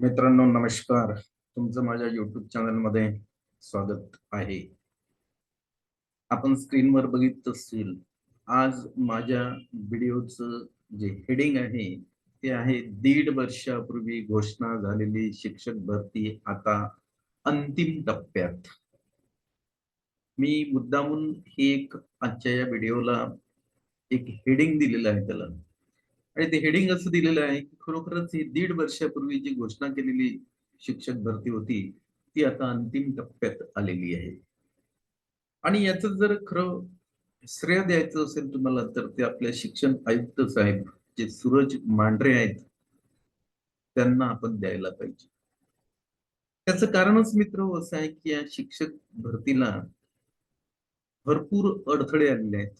मित्रांनो नमस्कार. तुमचं माझ्या युट्यूब चॅनलमध्ये स्वागत आहे. आपण स्क्रीनवर बघित असतील आज माझ्या व्हिडिओचं जे हेडिंग आहे ते आहे दीड वर्षापूर्वी घोषणा झालेली शिक्षक भरती आता अंतिम टप्प्यात. मी मुद्दामून ही एक आजच्या या व्हिडिओला एक हेडिंग दिलेलं आहे त्याला. आणि ते हेडिंग असं दिलेलं आहे की खरोखरच ही दीड वर्षापूर्वी जी घोषणा केलेली शिक्षक भरती होती ती आता अंतिम टप्प्यात आलेली आहे. आणि याच जर खरं श्रेय द्यायचं असेल तुम्हाला तर ते आपल्या शिक्षण आयुक्त साहेब जे सूरज मांढरे आहेत त्यांना आपण द्यायला पाहिजे. त्याचं कारणच मित्र हो असं आहे की या शिक्षक भरतीला भरपूर अडथळे आलेले आहेत.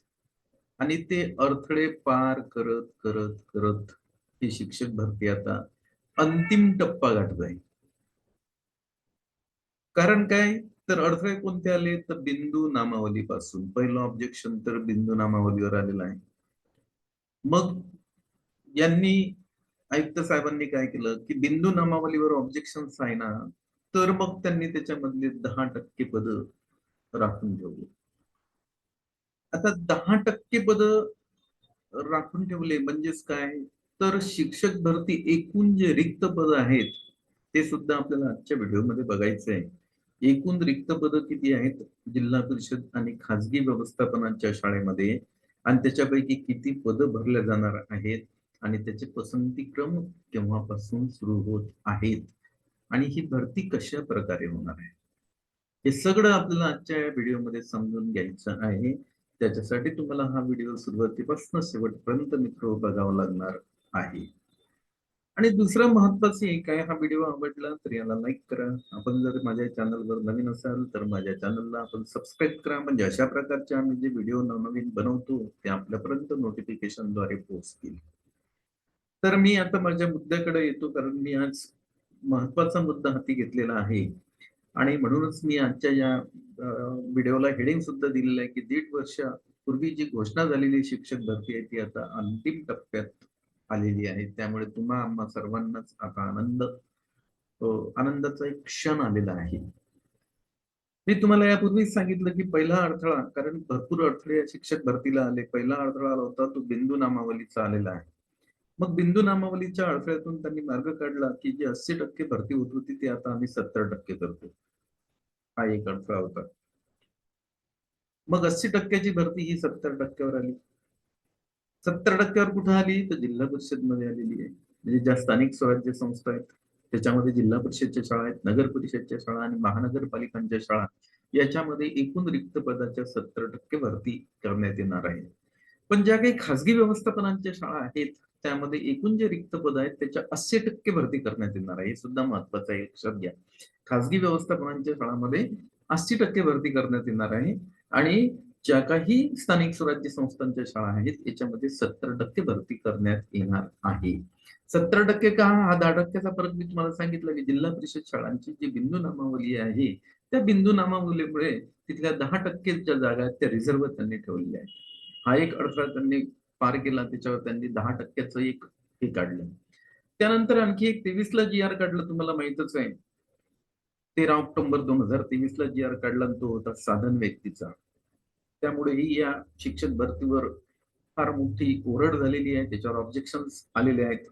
आणि ते अडथळे पार करत करत करत ही शिक्षक भरती. आता अंतिम टप्पा गाठत आहे कारण काय? तर अडथळे कोणते आले? तर बिंदू नामावली पासून पहिलं ऑब्जेक्शन तर बिंदू नामावलीवर आलेलं आहे. मग यांनी आयुक्त साहेबांनी काय केलं? की बिंदू नामावलीवर ऑब्जेक्शन आहे ना तर मग त्यांनी त्याच्यामधले दहा टक्के पद राखून ठेवले. आता दहा टक्के पद राखून ठेवले म्हणजेच काय? तर शिक्षक भरती एकूण जे रिक्त पद आहेत ते सुद्धा आपल्याला आजच्या व्हिडिओमध्ये बघायचं आहे एकूण रिक्त पद किती आहेत? जिल्हा परिषद आणि खासगी व्यवस्थापनाच्या शाळेमध्ये. आणि त्याच्यापैकी किती पद भरल्या जाणार आहेत? आणि त्याचे पसंती क्रम केव्हापासून सुरू होत आहेत? आणि ही भरती कशा प्रकारे होणार आहे? हे सगळं आपल्याला आजच्या या व्हिडिओमध्ये समजून घ्यायचं आहे. त्याच्यासाठी तुम्हाला हा व्हिडिओ सुरुवातीपासून शेवटपर्यंत मित्र बघावा लागणार आहे. आणि दुसरं महत्वाचं एक आहे हा व्हिडिओ आवडला तर याला लाईक करा. आपण जर माझ्या चॅनलवर नवीन असाल तर माझ्या चॅनलला आपण सबस्क्राईब करा. म्हणजे अशा प्रकारचे आम्ही जे व्हिडिओ नवनवीन बनवतो ते आपल्यापर्यंत नोटिफिकेशनद्वारे पोहोचतील. तर मी आता माझ्या मुद्द्याकडे येतो कारण मी आज महत्त्वाचा मुद्दा हाती घेतलेला आहे. आणि म्हणूनच मी आजच्या या व्हिडिओला हेडिंग सुद्धा दिलेलं आहे की दीड वर्ष पूर्वी जी घोषणा झालेली शिक्षक भरती आहे ती आता अंतिम टप्प्यात आलेली आहे. त्यामुळे तुम्हा आम्हा सर्वांनाच आता आनंद आनंदाचा एक क्षण आलेला आहे. मी तुम्हाला यापूर्वीच सांगितलं की पहिला अडथळा कारण भरपूर अडथळे शिक्षक भरतीला आले. पहिला अडथळा आला होता तो बिंदू नामावलीचा आलेला आहे. मग बिंदू नामावलीच्या अडथळ्यातून त्यांनी मार्ग काढला की जी अस्सी टक्के भरती होत होती ती आता आम्ही सत्तर टक्के करतो. हा एक अडथळा होता. मग अस्सी टक्क्याची भरती ही सत्तर टक्क्यावर आली. सत्तर टक्क्यावर कुठं आली? तर जिल्हा परिषदमध्ये आलेली आहे. म्हणजे ज्या स्थानिक स्वराज्य संस्था आहेत त्याच्यामध्ये जिल्हा परिषदच्या शाळा आहेत नगर परिषदच्या शाळा आणि महानगरपालिकांच्या शाळा याच्यामध्ये एकूण रिक्त पदाच्या सत्तर टक्के भरती करण्यात येणार आहे. पण ज्या काही खासगी व्यवस्थापनांच्या शाळा आहेत त्यामध्ये एकूण जे रिक्त पद आहेत त्याच्या अस्सी टक्के भरती करण्यात येणार आहे. हे सुद्धा महत्वाचं आहे. लक्षात घ्या. खासगी व्यवस्थापनांच्या शाळांमध्ये अस्सी टक्के भरती करण्यात येणार आहे आणि ज्या काही स्थानिक स्वराज्य संस्थांच्या शाळा आहेत याच्यामध्ये सत्तर टक्के भरती करण्यात येणार आहे. सत्तर टक्के का? हा दहा टक्क्याचा फरक मी तुम्हाला सांगितलं की जिल्हा परिषद शाळांची जी बिंदू नामावली आहे त्या बिंदू नामावलीमुळे तिथल्या दहा टक्के ज्या जागा आहेत त्या रिझर्व्ह त्यांनी ठेवलेल्या आहेत. हा एक अडथळा त्यांनी पार केला त्याच्यावर त्यांनी दहा टक्क्याचं एक हे काढलं. त्यानंतर आणखी एक तेवीस ला जी आर काढलं तुम्हाला माहितच आहे. तेरा ऑक्टोबर दोन हजार तेवीस ला जी आर काढला तो होता साधन व्यक्तीचा. त्यामुळेही या शिक्षक भरतीवर फार मोठी ओरड झालेली आहे त्याच्यावर ऑब्जेक्शन आलेले आहेत.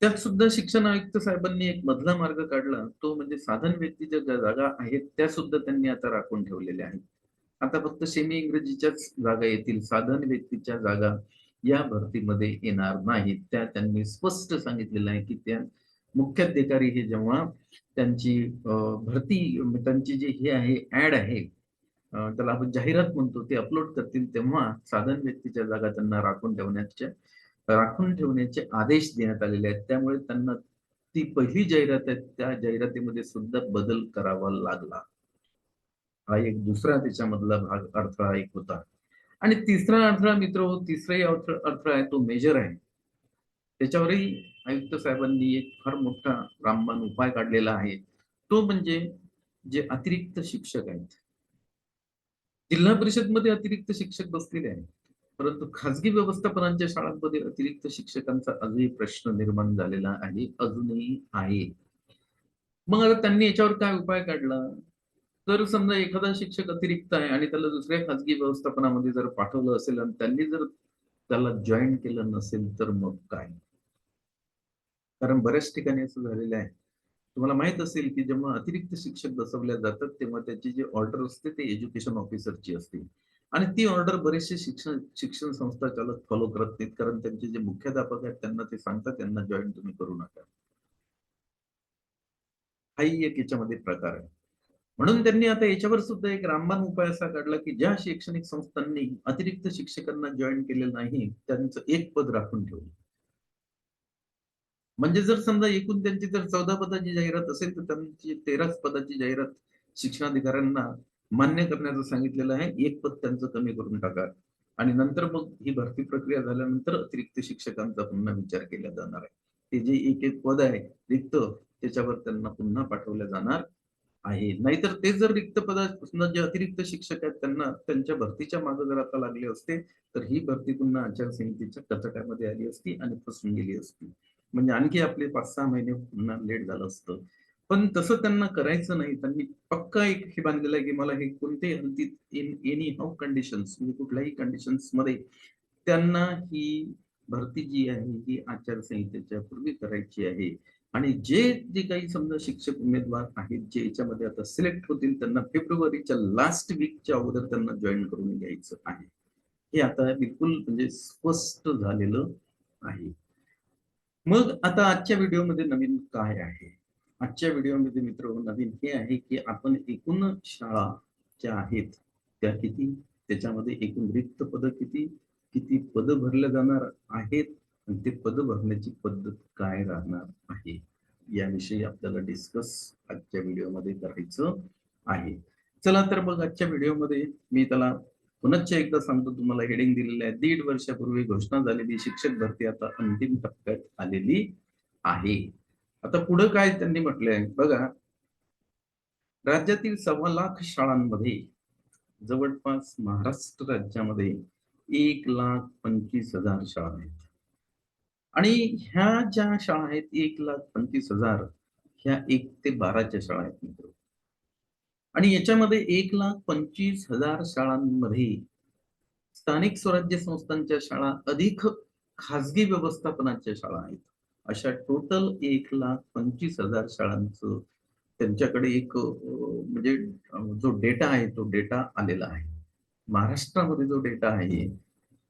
त्यात सुद्धा शिक्षण आयुक्त साहेबांनी एक मधला मार्ग काढला तो म्हणजे साधन व्यक्तीच्या ज्या जागा आहेत त्या सुद्धा त्यांनी आता राखून ठेवलेल्या आहेत. आता फक्त सेमी इंग्रजीच्याच जागा येतील साधन व्यक्तीच्या जागा या भरतीमध्ये येणार नाहीत. त्या त्यांनी स्पष्ट सांगितलेलं आहे की त्या मुख्याधिकारी हे जेव्हा त्यांची भरती त्यांची जी हे आहे ऍड आहे त्याला आपण जाहिरात म्हणतो ते अपलोड करतील तेव्हा साधन व्यक्तीच्या जागा त्यांना राखून ठेवण्याच्या राखून ठेवण्याचे आदेश देण्यात आलेले आहेत. त्यामुळे त्यांना ती पहिली जाहिरात आहे त्या जाहिरातीमध्ये सुद्धा बदल करावा लागला. हा एक दुसरा त्याच्यामधला भाग अडथळा एक होता. आणि तिसरा अडथळा मित्र हो तिसराही अडथळा आहे तो मेजर आहे. त्याच्यावरही आयुक्त साहेबांनी एक फार मोठा रामबाण उपाय काढलेला आहे. तो म्हणजे जे अतिरिक्त शिक्षक आहेत. जिल्हा परिषदमध्ये अतिरिक्त शिक्षक बसलेले आहेत. परंतु खाजगी व्यवस्थापनांच्या शाळांमध्ये अतिरिक्त शिक्षकांचा अजूनही प्रश्न निर्माण झालेला आहे अजूनही आहे. मग आता त्यांनी याच्यावर काय उपाय काढला? तर समजा एखादा शिक्षक अतिरिक्त आहे आणि त्याला दुसऱ्या खाजगी व्यवस्थापनामध्ये जर पाठवलं असेल आणि त्यांनी जर त्याला जॉईन केलं नसेल तर मग काय? कारण बऱ्याच ठिकाणी असं झालेलं आहे. तुम्हाला माहीत असेल की जेव्हा अतिरिक्त शिक्षक बसवल्या जातात तेव्हा त्याची जी ऑर्डर असते ते एज्युकेशन ऑफिसरची असते. आणि ती ऑर्डर बरेचसे शिक्षण शिक्षण संस्था चालक फॉलो करत नाहीत कारण त्यांचे जे मुख्याध्यापक आहेत त्यांना ते सांगतात त्यांना जॉईन तुम्ही करू नका. हाही एक याच्यामध्ये प्रकार आहे. म्हणून त्यांनी आता याच्यावर सुद्धा एक रामबाण उपाय असा काढला की ज्या शैक्षणिक संस्थांनी अतिरिक्त शिक्षकांना जॉईन केलेलं नाही त्यांचं एक पद राखून ठेवलं. म्हणजे जर समजा एकूण त्यांची जर चौदा पदाची जाहिरात असेल तर त्यांची तेराच पदाची जाहिरात शिक्षणाधिकाऱ्यांना मान्य करण्याचं सांगितलेलं आहे. एक पद त्यांचं कमी करून टाका. आणि नंतर मग ही भरती प्रक्रिया झाल्यानंतर अतिरिक्त शिक्षकांचा पुन्हा विचार केला जाणार आहे. ते जे एक एक पद आहे रिक्त त्याच्यावर त्यांना पुन्हा पाठवलं जाणार. आहे. नाहीतर ते जर रिक्त पदा जे अतिरिक्त शिक्षक आहेत त्यांना त्यांच्या भरतीच्या मागे जर आता लागले असते तर ही भरती पुन्हा आचारसंहितेच्या कचकामध्ये आली असती आणि फसून गेली असती. म्हणजे आणखी आपले पाच सहा महिने पुन्हा लेट झालं असतं. पण तसं त्यांना करायचं नाही. त्यांनी पक्का एक हे बांधलेलं आहे की मला हे कोणत्याही हल्तीत इन एनी हाऊ कंडिशन्स म्हणजे कुठल्याही कंडिशन्समध्ये त्यांना ही भरती जी आहे ही आचारसंहितेच्या पूर्वी करायची आहे. आणि जे जे काही समजा शिक्षक उमेदवार आहेत जे याच्यामध्ये आता सिलेक्ट होतील त्यांना फेब्रुवारीच्या लास्ट वीकच्या अगोदर त्यांना जॉईन करून घ्यायचं आहे. हे आता बिलकुल म्हणजे स्पष्ट झालेलं आहे. मग आता आजच्या व्हिडिओमध्ये नवीन काय आहे? आजच्या व्हिडिओमध्ये मित्र नवीन हे आहे की आपण एकूण शाळा ज्या आहेत त्या किती? त्याच्यामध्ये एकूण रिक्त पद किती? किती पद भरले जाणार आहेत? आणि ते पद भरण्याची पद्धत काय राहणार आहे? याविषयी आपल्याला डिस्कस आजच्या व्हिडिओमध्ये करायचं आहे. चला तर मग आजच्या व्हिडिओमध्ये मी त्याला पुनश्च एकदा सांगतो तुम्हाला हेडिंग दिलेलं आहे दीड वर्षापूर्वी घोषणा झालेली शिक्षक भरती आता अंतिम टप्प्यात आलेली आहे. आता पुढे काय त्यांनी म्हटलंय? बघा राज्यातील सव्वा लाख शाळांमध्ये जवळपास महाराष्ट्र राज्यामध्ये एक लाख पंचवीस हजार शाळा आहेत. आणि ह्या ज्या शाळा आहेत एक लाख पंचवीस हजार ह्या एक ते बाराच्या शाळा आहेत मित्र. आणि याच्यामध्ये एक लाख पंचवीस हजार शाळांमध्ये स्थानिक स्वराज्य संस्थांच्या शाळा अधिक खाजगी व्यवस्थापनाच्या शाळा आहेत. अशा टोटल एक लाख पंचवीस हजार शाळांचं त्यांच्याकडे एक म्हणजे जो डेटा आहे तो डेटा आलेला आहे. महाराष्ट्रामध्ये जो डेटा आहे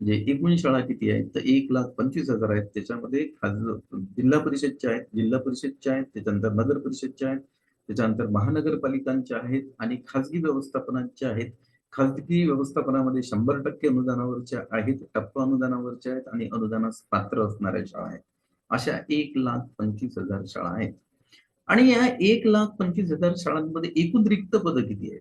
म्हणजे एकूण शाळा किती आहेत? तर एक लाख पंचवीस हजार आहेत. त्याच्यामध्ये खाज जिल्हा परिषदच्या आहेत जिल्हा परिषदच्या आहेत त्याच्यानंतर नगर परिषदच्या आहेत त्याच्यानंतर महानगरपालिकांच्या आहेत आणि खाजगी व्यवस्थापनांच्या आहेत. खाजगी व्यवस्थापनामध्ये शंभर टक्के अनुदानावरच्या आहेत टप्पा अनुदानावरच्या आहेत आणि अनुदानास पात्र असणाऱ्या शाळा आहेत. अशा एक लाख पंचवीस हजार शाळा आहेत. आणि या एक लाख पंचवीस हजार शाळांमध्ये एकूण रिक्त पद किती आहेत?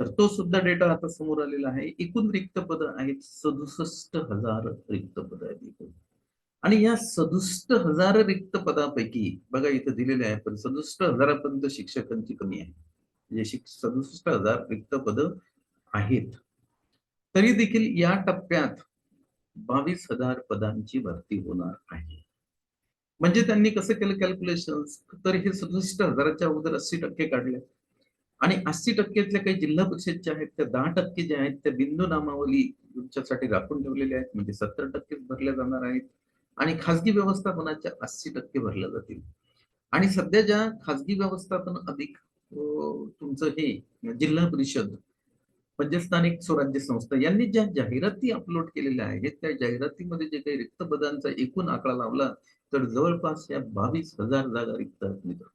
तर तो सुद्धा डेटा आता समोर आलेला आहे. एकूण रिक्त पद आहेत सदुसष्ट हजार रिक्त पद आहेत एकूण. आणि या सदुसष्ट हजार रिक्त पदापैकी बघा इथं दिलेले आहे पण सदुसष्ट हजारापर्यंत शिक्षकांची कमी आहे. म्हणजे सदुसष्ट हजार रिक्त पद आहेत. तरी देखील या टप्प्यात बावीस हजार पदांची भरती होणार आहे. म्हणजे त्यांनी कसं केलं कॅल्क्युलेशन तर हे सदुसष्ट हजाराच्या अगोदर अस्सी टक्के काढले. आणि अस्सी टक्क्यातल्या काही जिल्हा परिषद ज्या आहेत त्या दहा टक्के ज्या आहेत त्या बिंदू नामावली तुमच्यासाठी राखून ठेवलेल्या आहेत. म्हणजे सत्तर टक्के भरल्या जाणार आहेत. आणि खासगी व्यवस्थापनाच्या अस्सी टक्के भरल्या जातील. आणि सध्या ज्या खासगी व्यवस्थापन अधिक तुमचं हे जिल्हा परिषद म्हणजे स्थानिक स्वराज्य संस्था यांनी ज्या जाहिराती अपलोड केलेल्या आहेत त्या जाहिरातीमध्ये जे काही रिक्त पदांचा एकूण आकडा लावला तर जवळपास या बावीस हजार जागा रिक्त आहेत मित्र.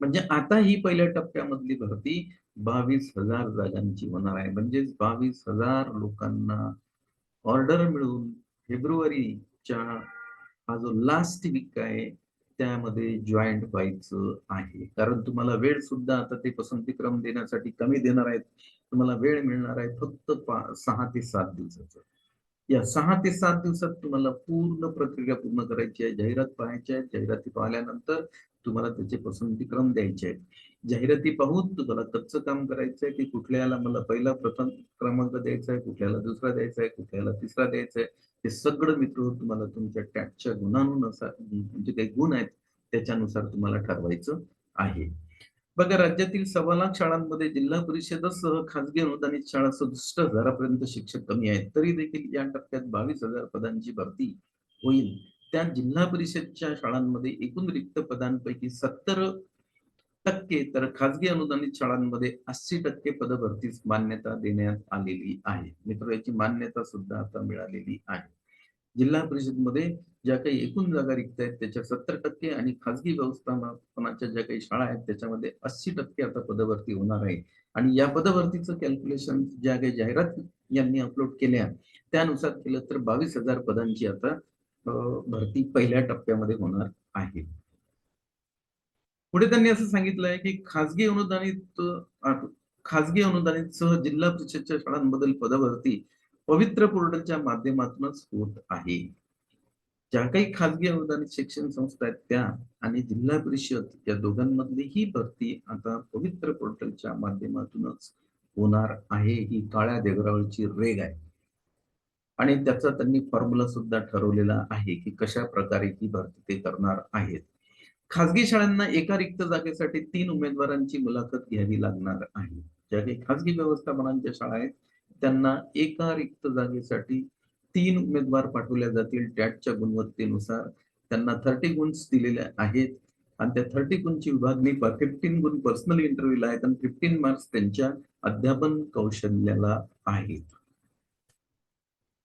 म्हणजे आता ही पहिल्या टप्प्यामधली भरती बावीस हजार जागांची होणार आहे. म्हणजेच बावीस हजार लोकांना ऑर्डर मिळून फेब्रुवारीच्या हा जो लास्ट वीक आहे त्यामध्ये जॉईंट व्हायचं आहे. कारण तुम्हाला वेळ सुद्धा आता ते पसंतीक्रम देण्यासाठी कमी देणार आहेत. तुम्हाला वेळ मिळणार आहे फक्त सहा ते सात दिवसाचा. या सहा ते सात दिवसात तुम्हाला पूर्ण प्रक्रिया पूर्ण करायची आहे. जाहिरात पाहायची आहे. जाहिराती पाहिल्यानंतर तुम्हाला त्याचे पसंतीक्रम द्यायचे आहेत. जाहिराती पाहून तुम्हाला कच्चं काम करायचंय की कुठल्याला मला पहिला प्रथम क्रमांक द्यायचा आहे कुठल्याला दुसरा द्यायचा आहे कुठल्याला तिसरा द्यायचा आहे हे सगळं मित्र तुम्हाला तुमच्या टॅटच्या गुणांनुसार म्हणजे काही गुण आहेत त्याच्यानुसार तुम्हाला ठरवायचं आहे. बघा राज्यातील सव्वा लाख शाळांमध्ये जिल्हा परिषदसह खासगी अनुदानित शाळा सदुसष्ट हजारापर्यंत शिक्षक कमी आहेत. तरी देखील या टप्प्यात बावीस हजार पदांची भरती होईल. त्या जिल्हा परिषदच्या शाळांमध्ये एकूण रिक्त पदांपैकी सत्तर टक्के तर खाजगी अनुदानित शाळांमध्ये अस्सी टक्के पदभरतीस मान्यता देण्यात आलेली आहे. मित्र याची मान्यता सुद्धा आता मिळालेली आहे. जिल्हा परिषदमध्ये ज्या काही एकूण जागा रिक्त आहेत त्याच्या सत्तर टक्के आणि खाजगी व्यवस्थापनाच्या ज्या काही शाळा आहेत त्याच्यामध्ये अस्सी टक्के आता पदभरती होणार आहे. आणि या पदभरतीचं कॅल्क्युलेशन ज्या काही जाहिरात यांनी अपलोड केल्या त्यानुसार केलं तर बावीस हजार पदांची आता भरती पहिल्या टप्प्यामध्ये होणार आहे. पुढे त्यांनी असं सांगितलंय की खासगी अनुदानित खासगी अनुदानित सह जिल्हा परिषदच्या शाळांबद्दल पदभरती पवित्र पोर्टलच्या माध्यमातूनच होत आहे. ज्या काही खासगी अनुदानित शिक्षण संस्था आहेत त्या आणि जिल्हा परिषद या दोघांमधली ही भरती आता पवित्र पोर्टलच्या माध्यमातूनच होणार आहे. ही काळ्या देगरावळीची रेग आहे. आणि त्याचा त्यांनी फॉर्म्युला सुद्धा ठरवलेला आहे की कशा प्रकारे ही भरती ते करणार आहेत. खासगी शाळांना एका रिक्त जागेसाठी तीन उमेदवारांची मुलाखत घ्यावी लागणार आहे. ज्या काही खासगी व्यवस्थापनांच्या शाळा आहेत त्यांना एका रिक्त जागेसाठी तीन उमेदवार पाठवल्या जातील. टॅटच्या गुणवत्तेनुसार त्यांना थर्टी गुण्स दिलेले आहेत. आणि त्या थर्टी गुणची विभागणी फिफ्टीन गुण पर्सनल इंटरव्ह्यूला आहेत आणि फिफ्टीन मार्क्स त्यांच्या अध्यापन कौशल्याला आहेत.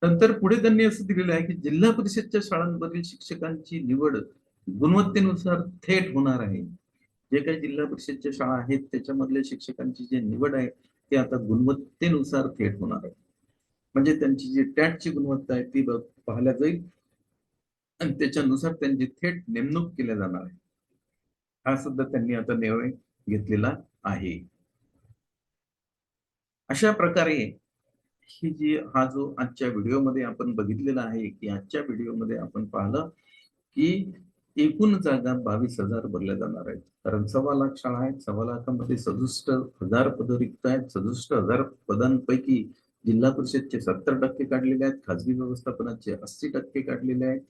नंतर पुढे त्यांनी असं दिलेलं आहे की जिल्हा परिषदच्या शाळांमधील शिक्षकांची निवड गुणवत्तेनुसार थेट होणार आहे. जे काही जिल्हा परिषदच्या शाळा आहेत त्याच्यामधल्या शिक्षकांची जी निवड आहे ती आता गुणवत्तेनुसार थेट होणार आहे. म्हणजे त्यांची जी टॅटची गुणवत्ता आहे ती पाहिल्या जाईल. आणि त्याच्यानुसार त्यांची थेट नेमणूक केल्या जाणार आहे. हा सुद्धा त्यांनी आता निर्णय घेतलेला आहे. अशा प्रकारे ही जी हा जो आजच्या व्हिडिओमध्ये आपण बघितलेला आहे की आजच्या व्हिडिओमध्ये आपण पाहिलं की एकूण जागा बावीस हजार भरल्या जाणार आहेत. कारण सव्वा लाख शाळा आहेत सव्वा लाखामध्ये सदुसष्ट हजार पद रिक्त आहेत सदुसष्ट हजार पदांपैकी जिल्हा परिषदचे सत्तर टक्के काढलेले आहेत खाजगी व्यवस्थापनाचे अस्सी टक्के काढलेले आहेत.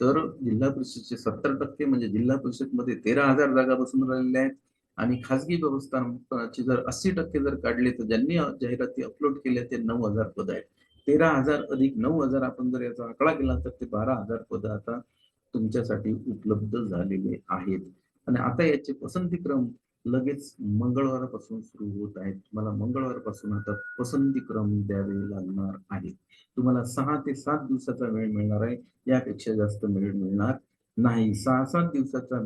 तर जिल्हा परिषदचे सत्तर टक्के म्हणजे जिल्हा परिषदमध्ये तेरा हजार जागा बसून राहिलेल्या आहेत. आणि खाजगी व्यवस्थापनाचे जर अस्सी टक्के जर काढले तर ज्यांनी जाहिराती अपलोड केल्या ते नऊ हजार पद आहेत. तेरा हजार अधिक नऊ हजार आपण जर याचा आकडा केला तर ते बारा हजार पद आता तुमच्यासाठी उपलब्ध झालेले आहेत. आणि आता याचे पसंतीक्रम लगेच मंगळवारापासून सुरू होत आहेत. तुम्हाला मंगळवारपासून आता पसंतीक्रम द्यावे लागणार आहेत. तुम्हाला सहा ते सात दिवसाचा वेळ मिळणार आहे. यापेक्षा जास्त वेळ मिळणार नाही. सहा सात दिवसाचा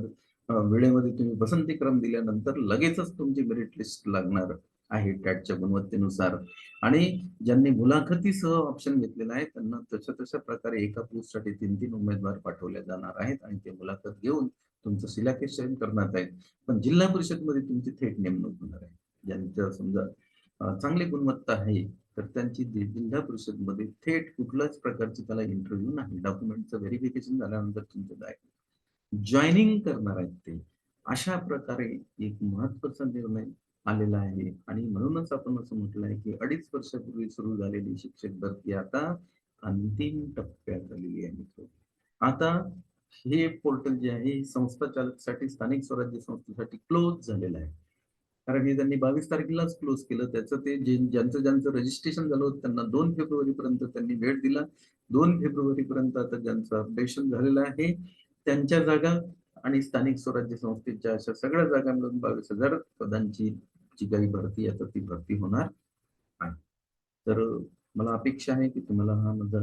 वेळेमध्ये तुम्ही पसंतीक्रम दिल्यानंतर लगेचच तुमची मेरिट लिस्ट लागणार आहे टॅटच्या गुणवत्तेनुसार. आणि ज्यांनी मुलाखतीसह ऑप्शन घेतलेला आहे त्यांना तशा तशा प्रकारे एका पोस्टसाठी तीन तीन उमेदवार पाठवले जाणार आहेत आणि ते मुलाखत घेऊन तुमचं सिलेक्शन करण्यात आहे पण जिल्हा परिषदमध्ये तुमची थेट नेमणूक होणार आहे. ज्यांच्या समजा चांगली गुणवत्ता आहे तर त्यांची जिल्हा परिषदमध्ये थेट कुठल्याच प्रकारची त्याला इंटरव्ह्यू नाही. डॉक्युमेंटचं व्हेरिफिकेशन झाल्यानंतर तुमचं जॉईनिंग करणार आहेत ते. अशा प्रकारे एक महत्त्वाचा निर्णय आलेला आहे. आणि म्हणूनच आपण असं म्हटलं आहे की अडीच वर्षापूर्वी सुरू झालेली शिक्षक भरती आता अंतिम टप्प्यात आलेली आहे मित्र. आता हे पोर्टल जे आहे संस्था चालकसाठी स्थानिक स्वराज्य संस्थेसाठी क्लोज झालेलं आहे. कारण हे त्यांनी बावीस तारखेलाच क्लोज केलं. त्याचं ते ज्यांचं ज्यांचं रजिस्ट्रेशन झालं होतं त्यांना दोन फेब्रुवारी पर्यंत त्यांनी वेळ दिला. दोन फेब्रुवारी पर्यंत आता ज्यांचं अपडेशन झालेलं आहे त्यांच्या जागा आणि स्थानिक स्वराज्य संस्थेच्या अशा सगळ्या जागांमधून बावीस हजार पदांची जी काही भरती आता ती भरती होणार आहे. तर मला अपेक्षा आहे की तुम्हाला हा माझा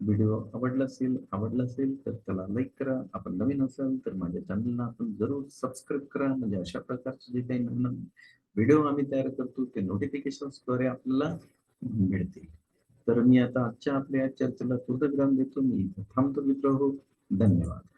व्हिडिओ आवडला असेल आवडला असेल तर त्याला लाईक करा. आपण नवीन असाल तर माझ्या चॅनलला आपण जरूर सबस्क्राईब करा. म्हणजे अशा प्रकारचे जे काही नवीन व्हिडिओ आम्ही तयार करतो ते नोटिफिकेशनद्वारे आपल्याला मिळतील. तर मी आता आजच्या आपल्या चर्चेला पूर्णविराम देतो. मी थांबतो मित्र हो धन्यवाद.